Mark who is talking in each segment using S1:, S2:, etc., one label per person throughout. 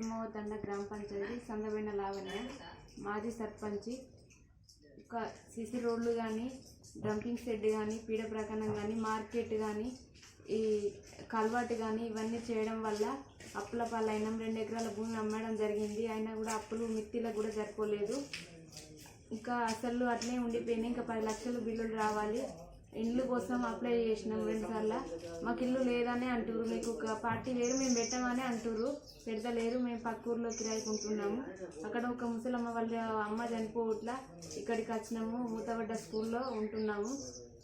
S1: నరసింహవ గ్రామ పంచాయతీ సందబైన లావణ్య మాజీ సర్పంచి ఒక సిసి రోడ్లు కానీ డంపింగ్ షెడ్ కానీ పీడ ప్రకరణం కానీ మార్కెట్ కానీ ఈ కల్వాటు కానీ ఇవన్నీ చేయడం వల్ల అప్పుల పాలైనాం రెండు ఎకరాల భూమి అమ్మడం జరిగింది. అయినా కూడా అప్పులు మిత్తిలకు కూడా సరిపోలేదు. ఇంకా అసలు అట్లే ఉండిపోయినాయి ఇంకా పది లక్షలు బిల్లులు రావాలి. ఇండ్లు కోసం అప్లై చేసినాం రెండుసార్లు మాకు ఇల్లు లేదని అంటారు మీకు ఒక పార్టీ లేరు మేము పెట్టామని అంటారు పెడతలేరు. మేము పక్క ఊర్లో కిరాయికుంటున్నాము. అక్కడ ఒక ముసలమ్మ వాళ్ళ అమ్మ చనిపోవట్ల ఇక్కడికి వచ్చినాము. మూతబడ్డ స్కూల్లో ఉంటున్నాము.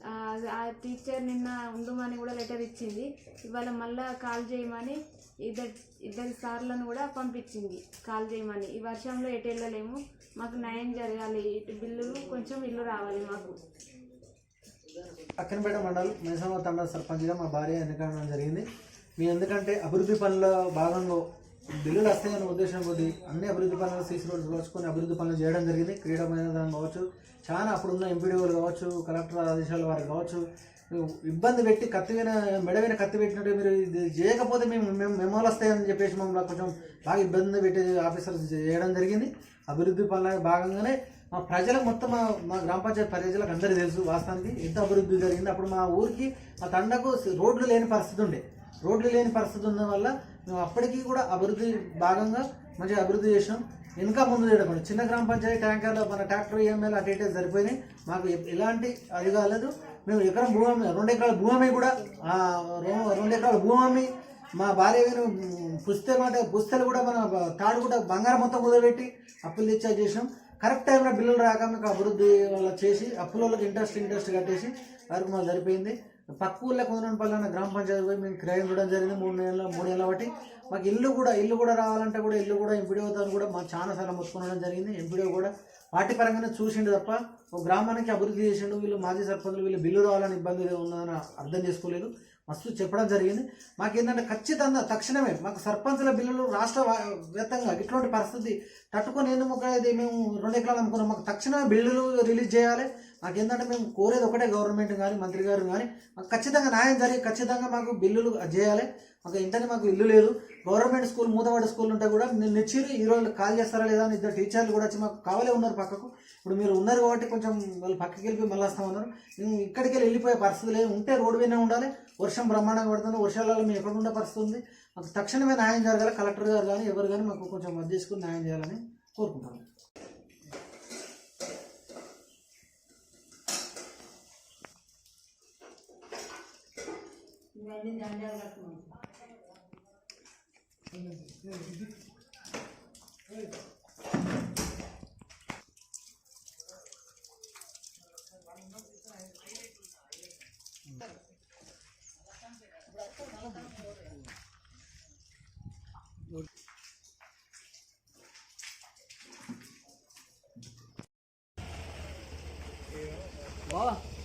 S1: ఆ, టీచర్ నిన్న ఉండమని కూడా లెటర్ ఇచ్చింది. ఇవాళ మళ్ళా కాల్ చేయమని ఇద్దరు ఇద్దరు సార్లను కూడా పంపించింది. కాల్ చేయమని. ఈ వర్షంలో ఎటు వెళ్ళలేము. మాకు న్యాయం జరగాలి. ఇటు బిల్లులు కొంచెం ఇల్లు రావాలి మాకు.
S2: అక్కనపేట మండలం మేసమ్మ తండ సర్పంచ్గా మా భార్య ఎన్నికడం జరిగింది. మీ ఎందుకంటే అభివృద్ధి పనుల భాగంలో బిల్లులు వస్తాయనే ఉద్దేశం కొద్ది అన్ని అభివృద్ధి పనులు సీసీ రోడ్డు కావచ్చు అభివృద్ధి పనులు చేయడం జరిగింది. క్రీడా మైదానం కావచ్చు చాలా అప్పుడున్న ఎంపీడీఓలు కావచ్చు కలెక్టర్ ఆదేశాల వారు కావచ్చు ఇబ్బంది పెట్టి కత్తివైన మెడవైన కత్తి పెట్టినట్టు మీరు ఇది చేయకపోతే మేము మేము మెమోలు వస్తాయని చెప్పేసి మమ్మల్ని కొంచెం బాగా ఇబ్బంది పెట్టి ఆఫీసర్స్ చేయడం జరిగింది. అభివృద్ధి పనుల భాగంగానే మా ప్రజలకు మొత్తం మా మా గ్రామ పంచాయతీ ప్రజలకు అందరికీ తెలుసు వాస్తవానికి ఎంత అభివృద్ధి జరిగింది. అప్పుడు మా ఊరికి మా తండకు రోడ్లు లేని పరిస్థితి ఉండే. రోడ్లు లేని పరిస్థితి ఉండడం వల్ల మేము అప్పటికీ కూడా అభివృద్ధి భాగంగా మంచిగా అభివృద్ధి చేసినాం. ఇంకా ముందు చేయడం చిన్న గ్రామ పంచాయతీ ట్యాంకర్లో మన ట్రాక్టర్ ఈఎంఐలు అటు ఇటు సరిపోయినాయి. మాకు ఎలాంటి అది కాలేదు. మేము ఎకరం భూమి రెండు ఎకరాల భూమి కూడా రెండు ఎకరాల భూమి మా భార్య గారు అంటే పుస్తలు కూడా మన తాడు కూడా బంగారం మొత్తం కుదరబెట్టి అప్పులు తెచ్చా చేసాం కరెక్ట్ టైంలో బిల్లులు రాక మీకు అభివృద్ధి వల్ల చేసి అప్పులకి ఇంట్రెస్ట్ ఇంట్రెస్ట్ కట్టేసి వరకు మాకు సరిపోయింది. పక్క ఊళ్ళో కొందరపల్లి అన్న గ్రామ పంచాయతీ పోయి మేము క్రయం చూడడం జరిగింది. మూడు నెలల మూడు నెలల బట్టి మాకు ఇల్లు కూడా ఇల్లు కూడా రావాలంటే కూడా ఇల్లు కూడా ఎంపీడీఓతో కూడా మాకు చాలా సార్లు మొత్తుకోవడం జరిగింది. ఎంపీడీఓ కూడా పార్టీ పరంగానే చూసిండు తప్ప ఒక గ్రామానికి అభివృద్ధి చేసిండు వీళ్ళు మాజీ సర్పంచులు వీళ్ళు బిల్లు రావాలని ఇబ్బంది ఉన్నదని అర్థం చేసుకోలేదు. మస్తు చెప్పడం జరిగింది. మాకేంటంటే ఖచ్చితంగా తక్షణమే మాకు సర్పంచుల బిల్లులు రాష్ట్ర వ్యాప్తంగా ఇటువంటి పరిస్థితి తట్టుకొని ఎందుకు ఒక మేము రెండు ఎకరాలు అమ్ముకున్నాం మాకు తక్షణమే బిల్లులు రిలీజ్ చేయాలి. మాకేంటంటే మేము కోరేది ఒకటే గవర్నమెంట్ కానీ మంత్రి గారు కానీ మాకు ఖచ్చితంగా న్యాయం జరిగి ఖచ్చితంగా మాకు బిల్లులు చేయాలి. మాకు ఇంటనే మాకు ఇల్లు లేదు. గవర్నమెంట్ స్కూల్ మూతవాడ స్కూల్ ఉంటే కూడా నేను నెచ్చిరు ఈ రోజు కాల్ చేస్తారా లేదా అని ఇద్దరు టీచర్లు కూడా వచ్చి మాకు కావాలే ఉన్నారు పక్కకు. ఇప్పుడు మీరు ఉన్నారు కాబట్టి కొంచెం వాళ్ళు పక్కకి వెళ్ళిపోయి మళ్ళీ ఉన్నారు మేము ఇక్కడికి వెళ్ళి వెళ్ళిపోయే పరిస్థితి లేదు. ఉంటే రోడ్డు మీదనే ఉండాలి. వర్షం బ్రహ్మాండంగా పడుతుంది. వర్షాలలో మేము ఎక్కడ ఉండే పరిస్థితి ఉంది? మాకు తక్షణమే న్యాయం జరగాలి. కలెక్టర్ గారు కానీ ఎవరు కానీ మాకు కొంచెం మధ్య చేసుకుని న్యాయం చేయాలని కోరుకుంటాను
S3: Oh.